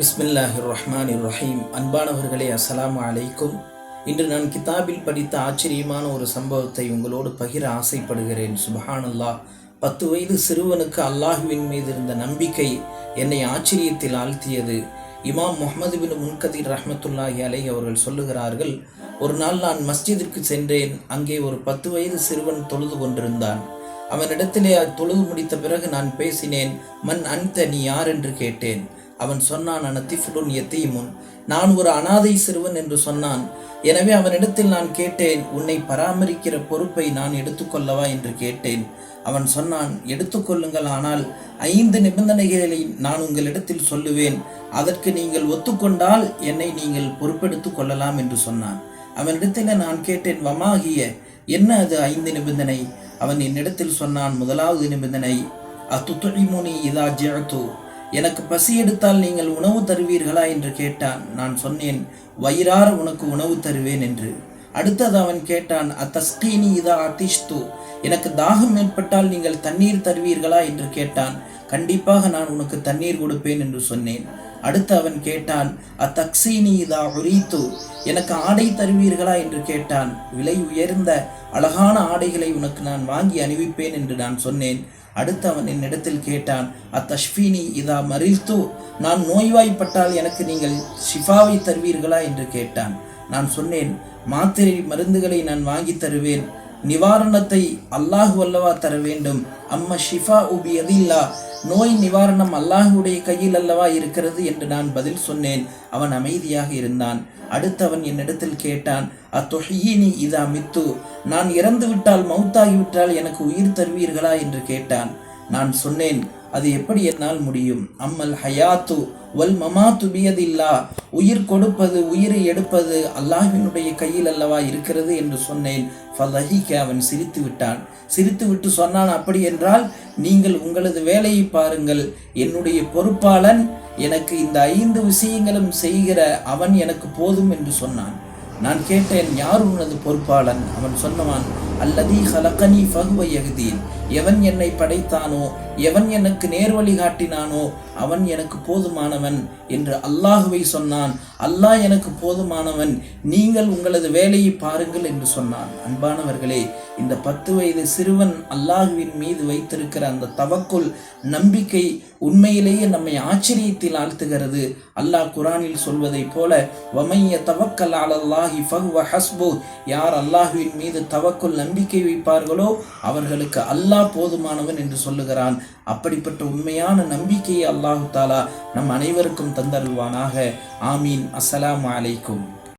பிஸ்மில்லாஹிர் ரஹ்மான் ரஹீம் அன்பானவர்களே அஸ்ஸலாமு அலைக்கும். இன்று நான் கிதாபில் படித்த ஆச்சரியமான ஒரு சம்பவத்தை உங்களோடு பகிர ஆசைப்படுகிறேன். சுபஹானல்லாஹ். பத்து வயது சிறுவனுக்கு அல்லாஹுவின் மீது இருந்த நம்பிக்கை என்னை ஆச்சரியத்தில் ஆழ்த்தியது. இமாம் முஹம்மது பின் முன்கதீர் ரஹமத்துல்லாஹி அலை அவர்கள் சொல்லுகிறார்கள் ஒரு நாள் நான் மஸ்ஜிதிற்கு சென்றேன். அங்கே ஒரு பத்து வயது சிறுவன் தொழுது கொண்டிருந்தான். அவனிடத்திலே தொழுது முடித்த பிறகு நான் பேசினேன் மன் அன்த நீ யார்? என்று கேட்டேன். அவன் சொன்னான் அனத்திஃபுலுன் எத்தீமுன் நான் ஒரு அனாதை சிறுவன் என்று சொன்னான். எனவே அவனிடத்தில் நான் கேட்டேன் உன்னை பராமரிக்கிற பொறுப்பை நான் எடுத்துக்கொள்ளவா? என்று கேட்டேன். அவன் சொன்னான் எடுத்துக்கொள்ளுங்கள் ஆனால் ஐந்து நிபந்தனைகளை நான் உங்களிடத்தில் சொல்லுவேன். அதற்கு நீங்கள் ஒத்துக்கொண்டால் என்னை நீங்கள் பொறுப்பெடுத்து கொள்ளலாம் என்று சொன்னான். அவனிடத்தில் நான் கேட்டேன் வமாகிய என்ன அது ஐந்து நிபந்தனை? அவன் என்னிடத்தில் சொன்னான் முதலாவது நிபந்தனை அத்துத்துழிமுனி இதா ஜெயத்து எனக்கு பசி எடுத்தால் நீங்கள் உணவு தருவீர்களா என்று கேட்டான். நான் சொன்னேன் வயிறார உனக்கு உணவு தருவேன் என்று. அடுத்தது அவன் கேட்டான் அத்தஸ்கீனி இதா அதிஷ்து எனக்கு தாகம் ஏற்பட்டால் நீங்கள் தண்ணீர் தருவீர்களா? என்று கேட்டான். கண்டிப்பாக நான் உனக்கு தண்ணீர் கொடுப்பேன் என்று சொன்னேன். அடுத்து அவன் கேட்டான் அத்தக்சீனி இதா உரீத்து? எனக்கு ஆடை தருவீர்களா? என்று கேட்டான். விலை உயர்ந்த அழகான ஆடைகளை உனக்கு நான் வாங்கி அணிவிப்பேன் என்று நான் சொன்னேன். அடுத்து அவன் என்னிடத்தில் கேட்டான் அத்தஷ்பீனி இதா மறித்து நான் நோய்வாய்ப்பட்டால் எனக்கு நீங்கள் ஷிஃபாவை தருவீர்களா? என்று கேட்டான். நான் சொன்னேன் மாத்திரை மருந்துகளை நான் வாங்கி தருவேன். நிவாரணத்தை அல்லாஹு அல்லவா தர வேண்டும். அம்ம ஷிஃபா உபி அதில்லா நோய் நிவாரணம் அல்லாஹுடைய கையில் அல்லவா இருக்கிறது என்று நான் பதில் சொன்னேன். அவன் அமைதியாக இருந்தான். அடுத்து அவன் என்னிடத்தில் கேட்டான் அத்தொஹியினி இதா மித்து? நான் இறந்து விட்டால் மௌத்தாகிவிட்டால் எனக்கு உயிர் தருவீர்களா? என்று கேட்டான். நான் சொன்னேன் அது எப்படி என்னால் முடியும்? அம்மல் ஹயாத்து வல் மமாத்து பியதில்லா. உயிர் கொடுப்பது உயிரை எடுப்பது அல்லாஹினுடைய கையில் அல்லவா இருக்கிறது என்று சொன்னேன். ஃபலஹிக்க அவன் சிரித்து விட்டான். சிரித்து விட்டு சொன்னான் அப்படி என்றால் நீங்கள் உங்களது வேலையை பாருங்கள். என்னுடைய பொறுப்பாளன் எனக்கு இந்த ஐந்து விஷயங்களும் செய்கிற அவன் எனக்கு போதும் என்று சொன்னான். நான் கேட்டேன் யார் உனது பொறுப்பாளன்? அவன் சொன்னவான் அல்லதி ஹலக்கனி ஃபகுவ யகுதீன் எவன் என்னை படைத்தானோ எவன் எனக்கு நேர்வழி காட்டினானோ அவன் எனக்கு போதுமானவன் என்று அல்லாஹுவை சொன்னான். அல்லாஹ் எனக்கு போதுமானவன் நீங்கள் உங்களது வேலையை பாருங்கள் என்று சொன்னான். அன்பானவர்களே இந்த பத்து வயது சிறுவன் அல்லாஹுவின் மீது வைத்திருக்கிற அந்த தவக்குள் நம்பிக்கை உண்மையிலேயே நம்மை ஆச்சரியத்தில் ஆழ்த்துகிறது. அல்லாஹ் குரானில் சொல்வதைப் போல வமைய தவக்கல் அலல்லாஹி ஃபஹுவ ஹஸ்பு. யார் அல்லாஹுவின் மீது தவக்குள் நம்பிக்கை வைப்பார்களோ? அவர்களுக்கு அல்லாஹ் போதுமானவன் என்று சொல்லுகிறான். அப்படிப்பட்ட உண்மையான நம்பிக்கையை அல்லாஹு தாலா நம் அனைவருக்கும் தந்தருவானாக ஆமீன். அஸ்ஸலாம் அலைக்கும்.